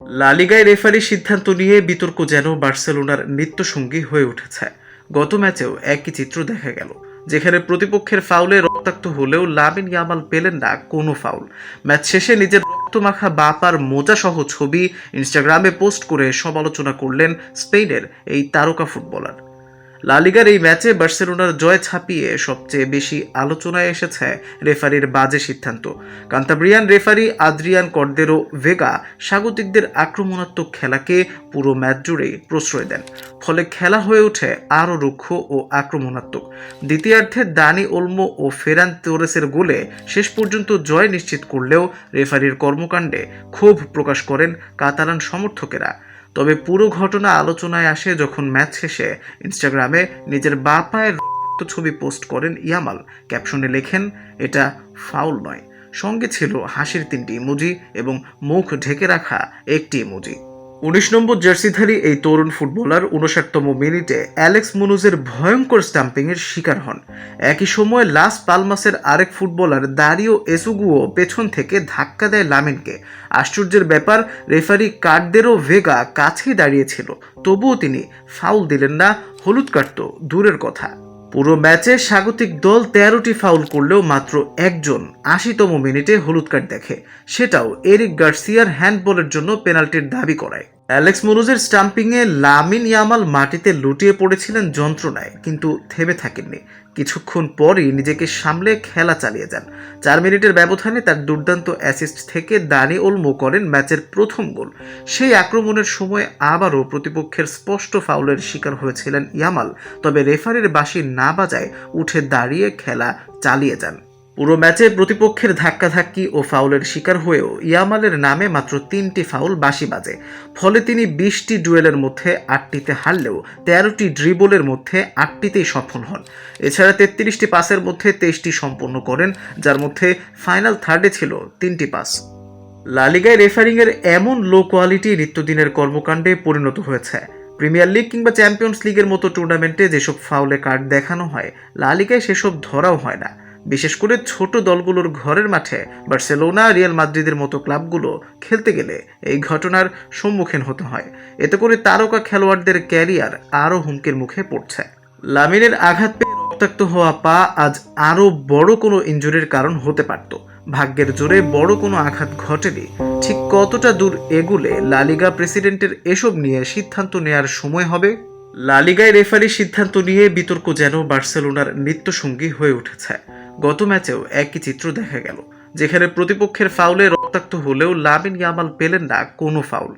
লালিগায় রেফারির সিদ্ধান্ত নিয়ে বিতর্ক যেন বার্সেলোনার নিত্যসঙ্গী হয়ে উঠেছে। গত ম্যাচেও একই চিত্র দেখা গেল, যেখানে প্রতিপক্ষের ফাউলে রক্তাক্ত হলেও লামিন ইয়ামাল পেলেন না কোনো ফাউল। ম্যাচ শেষে নিজের রক্তমাখা বাপার মোজা সহ ছবি ইনস্টাগ্রামে পোস্ট করে সমালোচনা করলেন স্পেনের এই তারকা ফুটবলার। লালিগার এই ম্যাচে বার্সেলোনার জয় ছাপিয়ে সবচেয়ে বেশি আলোচনায় এসেছে রেফারির বাজে সিদ্ধান্ত। Cantabrian referee Adrian Cordero Vega স্বাগতিকদের আক্রমণাত্মক খেলাকে পুরো ম্যাচ জুড়েই প্রশ্রয় দেন। ফলে খেলা হয়ে ওঠে আরও রুক্ষ ও আক্রমণাত্মক। দ্বিতীয়ার্ধে দানি ওলমো ও ফেরান তোরেসের গোলে শেষ পর্যন্ত জয় নিশ্চিত করলেও রেফারির কর্মকাণ্ডে ক্ষোভ প্রকাশ করেন কাতালান সমর্থকেরা। তবে পুরো ঘটনা আলোচনায় আসে যখন ম্যাচ শেষে ইনস্টাগ্রামে নিজের বা পায়ের ছবি পোস্ট করেন ইয়ামাল। ক্যাপশনে লেখেন, এটা ফাউল নয়। সঙ্গে ছিল হাসির তিনটি ইমোজি এবং মুখ ঢেকে রাখা একটি ইমোজি। উনিশ নম্বর জার্সিধারী এই তরুণ ফুটবলার উনষাটতম মিনিটে অ্যালেক্স মুনুজের ভয়ঙ্কর স্টাম্পিংয়ের শিকার হন। একই সময় লাস পালমাসের আরেক ফুটবলার দারিও এসুগুও পেছন থেকে ধাক্কা দেয় লামিনকে। আশ্চর্যের ব্যাপার, রেফারি কার্ডদেরও ভেগা কাছেই দাঁড়িয়েছিল, তবুও তিনি ফাউল দিলেন না, হলুদ কার্ড তো দূরের কথা। পুরো ম্যাচে স্বাগতিক দল তেরোটি ফাউল করলেও মাত্র একজন আশিতম মিনিটে হলুদ কার্ড দেখে। সেটাও এরিক গার্সিয়ার হ্যান্ডবলের জন্য পেনাল্টির দাবি করায়। অ্যালেক্স মুরুজের স্টাম্পিংয়ে লামিন ইয়ামাল মাটিতে লুটিয়ে পড়েছিলেন যন্ত্রণায়, কিন্তু থেমে থাকেননি। কিছুক্ষণ পরই নিজেকে সামলে খেলা চালিয়ে যান। চার মিনিটের ব্যবধানে তার দুর্দান্ত অ্যাসিস্ট থেকে দানি ওলমো করেন ম্যাচের প্রথম গোল। সেই আক্রমণের সময় আবারও প্রতিপক্ষের স্পষ্ট ফাউলের শিকার হয়েছিলেন ইয়ামাল, তবে রেফারির বাঁশি না বাজায় উঠে দাঁড়িয়ে খেলা চালিয়ে যান। পুরো ম্যাচে প্রতিপক্ষের ধাক্কাধাক্কি ও ফাউলের শিকার হয়েও ইয়ামালের নামে মাত্র তিনটি ফাউল বাঁশি বাজে। ফলে তিনি বিশটি ডুয়েলের মধ্যে আটটিতে হারলেও তেরোটি ড্রিবলের মধ্যে আটটিতেই সফল হন। এছাড়া তেত্রিশটি পাসের মধ্যে তেইশটি সম্পন্ন করেন, যার মধ্যে ফাইনাল থার্ডে ছিল তিনটি পাস। লালিগায় রেফারিংয়ের এমন লো কোয়ালিটি নিত্যদিনের কর্মকাণ্ডে পরিণত হয়েছে। প্রিমিয়ার লিগ কিংবা চ্যাম্পিয়ন্স লিগের মতো টুর্নামেন্টে যেসব ফাউলে কার্ড দেখানো হয় লালিগায় সেসব ধরাও হয় না। বিশেষ করে ছোট দলগুলোর ঘরের মাঠে বার্সেলোনা, রিয়াল মাদ্রিদের মতো ক্লাবগুলো খেলতে গেলে এই ঘটনার সম্মুখীন হতে হয়। এতে করে তারকা খেলোয়াড়দের ক্যারিয়ার আরও হুমকির মুখে পড়ছে। লামিনের আঘাত পেয়ে রক্তাক্ত হওয়া পা আজ আরও বড় কোনো ইঞ্জুরির কারণ হতে পারত। ভাগ্যের জোরে বড় কোনো আঘাত ঘটেনি। ঠিক কতটা দূর এগুলে লালিগা প্রেসিডেন্টের এসব নিয়ে সিদ্ধান্ত নেয়ার সময় হবে? লালিগায় রেফারি সিদ্ধান্ত নিয়ে বিতর্ক যেন বার্সেলোনার নিত্যসঙ্গী হয়ে উঠেছে। গত ম্যাচেও একই চিত্র দেখা গেল, যেখানে প্রতিপক্ষের ফাউলে রক্তাক্ত হলেও লামিন ইয়ামাল পেলেন না কোনো ফাউল।